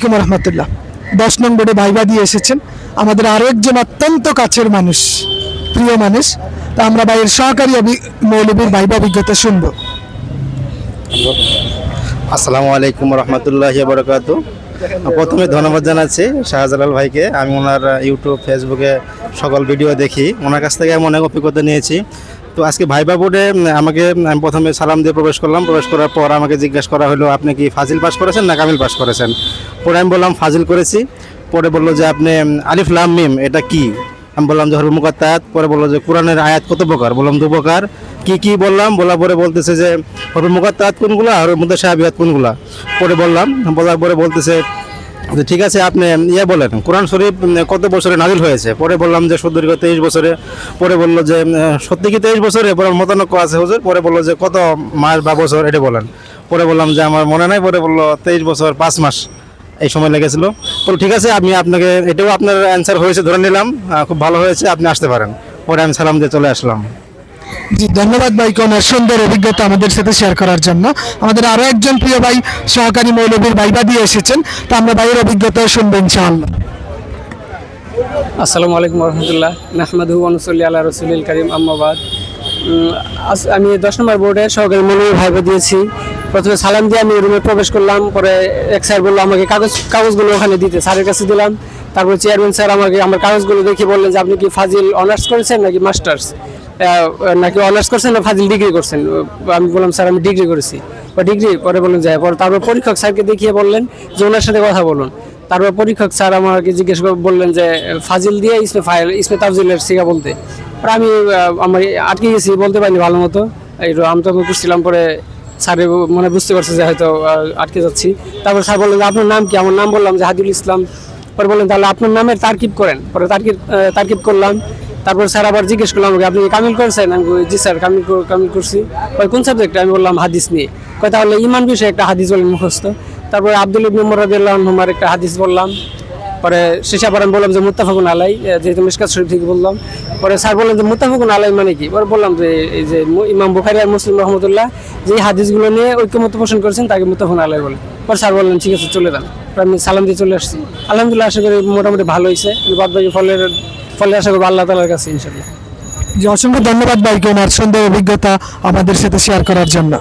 আলাইকুম রহমতুল্লাহ। দশ নং বোর্ডে ভাইবা দিয়ে এসেছেন। আমাদের আরও একজন অত্যন্ত কাছের মানুষ, প্রিয় মানুষ। তা আমরা ভাইয়ের সহকারী মৌলবীর ভাইবা অভিজ্ঞতা শুনব। আসসালামু আলাইকুম রহমতুল্লাহ বরকাত প্রথমে ধন্যবাদ জানাচ্ছি শাহজালাল ভাইকে। আমি ওনার ইউটিউব, ফেসবুকে সকল ভিডিও দেখি। ওনার কাছ থেকে আমি অনেক অভিজ্ঞতা নিয়েছি। তো আজকে ভাইবা বোর্ডে আমাকে আমি প্রথমে সালাম দিয়ে প্রবেশ করলাম। প্রবেশ করার পর আমাকে জিজ্ঞেস করা হলো, আপনি কি ফাজিল পাস করেছেন না কামিল পাস করেছেন? পরে আমি বললাম, ফাজিল করেছি। পরে বলল যে, আপনি আলিফ লাম মিম, এটা কি? আমি বললাম যে মুকাত্তাত। পরে বলল যে, কোরআনের আয়াত কত প্রকার? বললাম, দু প্রকার। কি কি বললাম? বলার পরে বলতেছে যে মুকাত্তাত কোনগুলা আর মধ্যে সাহাবিয়াত কোনগুলা? পরে বললাম, বলার পরে বলতেছে যে, ঠিক আছে, আপনি ইয়ে বলেন, কোরআন শরীফ কত বছরে নাজিল হয়েছে? পরে বললাম যে সুদীর্ঘ তেইশ বছরে। পরে বলল যে সত্যি কি তেইশ বছরে? পরে মতানক্য আছে হুজুর। পরে বলল যে, কত মাস বা বছর এটা বলেন? পরে বললাম যে, আমার মনে নাই। পরে বলল, তেইশ বছর, পাঁচ মাস। এই সময় লেগেছিল। বলো ঠিক আছে আমি আপনাকে এটাও আপনার অ্যান্সার হয়েছে ধরে নিলাম। খুব ভালো হয়েছে আপনি আসতে পারেন। পরে আমি সালাম দিয়ে চলে আসলাম। জি ধন্যবাদ ভাই ওনার সুন্দর অভিজ্ঞতা আমাদের সাথে শেয়ার করার জন্য। আমাদের আরও একজন প্রিয় ভাই সহকারী মৌলবীর ভাইবা দিয়ে এসেছেন। তা আমরা ভাইয়ের অভিজ্ঞতা শুনব ইনশাআল্লাহ। আসসালামু আলাইকুম রহমতুল্লাহ নাহমাদু অনুসল্লি আল্লাহ রসুলিল করিম আম্মাবাদ আমি দশ নম্বর বোর্ডে সহকারী মনোনয়ন ভাইবা দিয়েছি। প্রথমে সালাম দিয়ে আমি রুমে প্রবেশ করলাম, পরে এক স্যার বলল, আমাকে কাগজ, কাগজগুলো ওখানে দিতে। স্যারের কাছে দিলাম। তারপর চেয়ারম্যান স্যার আমাকে আমার কাগজগুলো দেখে বললেন যে, আপনি কি ফাজিল অনার্স করেছেন নাকি মাস্টার্স নাকি অনার্স করছেন না ফাজিল ডিগ্রি করছেন? আমি বললাম, স্যার, আমি ডিগ্রি করেছি। বা ডিগ্রি পরে বললেন যে পরে তারপর পরীক্ষক স্যারকে দেখিয়ে বললেন যে, ওনার সাথে কথা বলুন। তারপর পরীক্ষক স্যার আমাকে জিজ্ঞেস করে বললেন যে, ফাজিল দিয়ে ইসমে ফাইল, ইসমে তাফজিলের শিখা বলতে? পরে আমি আমার আটকে গেছি, বলতে পারিনি ভালো মতো। এই আমি তো করছিলাম পরে স্যারে মানে বুঝতে পারছে যে হয়তো আটকে যাচ্ছি। তারপর স্যার বললেন যে আপনার নাম কি? আমার নাম বললাম যে ইসলাম। পরে বললেন, তাহলে আপনার নামের তারকিব করেন। পরে তারকিব তারকিব করলাম। তারপর স্যার আবার জিজ্ঞেস করলাম আপনি কামিল করেছেন? আমি জি স্যার, কামিল কামিল করছি। কয় কোন সাবজেক্টে আমি বললাম, হাদিস নিয়ে। কয়, তাহলে ইমান বিষয়ে একটা হাদিস বলেন মুখস্থ। তারপরে আব্দুল ইবনে মুরাদিল্লাহ হুমার একটা হাদিস বললাম। পরে শেষে আবার আমি বললাম যে, মুত্তাফাকুন আলাই যেহেতু মিসকাত শরীফ থেকে বললাম। পরে স্যার বললেন যে মুত্তাফাকুন আলাই মানে কি? পরে বললাম যে এই যে ইমাম বুখারি আর মুসলিম রহমতুল্লাহ যে হাদিসগুলো নিয়ে ঐক্যমত পোষণ করেছেন, তাকে মুত্তাফাকুন আলাই বলে। পরে স্যার বললেন, ঠিক আছে, চলে যান। আমি সালাম দিয়ে চলে আসছি। আলহামদুলিল্লাহ, আশা করি মোটামুটি ভালো হয়েছে বাদ বাকি ফলের ফলে আশা করব আল্লাহ তালার কাছে ইনশাল্লাহ যে অসংখ্য ধন্যবাদ ভাইকে ওনার সুন্দর অভিজ্ঞতা আমাদের সাথে শেয়ার করার জন্য।